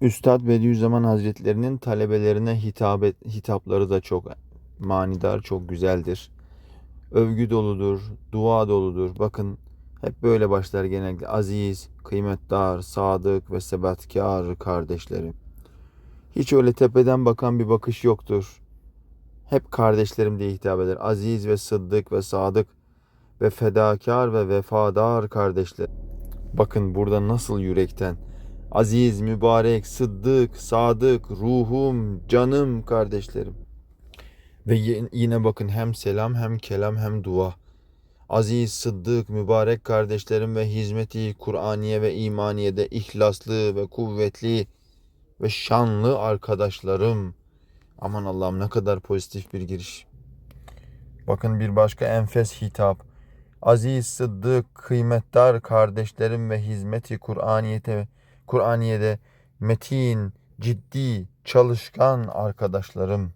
Üstad Bediüzzaman Hazretlerinin talebelerine hitap et, hitapları da çok manidar, çok güzeldir. Övgü doludur, dua doludur. Bakın hep böyle başlar genellikle. Aziz, kıymetdar, sadık ve sebatkar kardeşlerim. Hiç öyle tepeden bakan bir bakış yoktur. Hep kardeşlerim diye hitap eder. Aziz ve sıddık ve sadık ve fedakar ve vefadar kardeşler. Bakın burada nasıl yürekten aziz, mübarek, sıddık, sadık, ruhum, canım kardeşlerim. Ve yine bakın hem selam hem kelam hem dua. Aziz, sıddık, mübarek kardeşlerim ve hizmeti Kur'aniye ve imaniyede ihlaslı ve kuvvetli ve şanlı arkadaşlarım. Aman Allah'ım ne kadar pozitif bir giriş. Bakın bir başka enfes hitap. Aziz, sıddık, kıymetdar kardeşlerim ve hizmeti Kur'aniyete Kur'aniye'de metin, ciddi, çalışkan arkadaşlarım.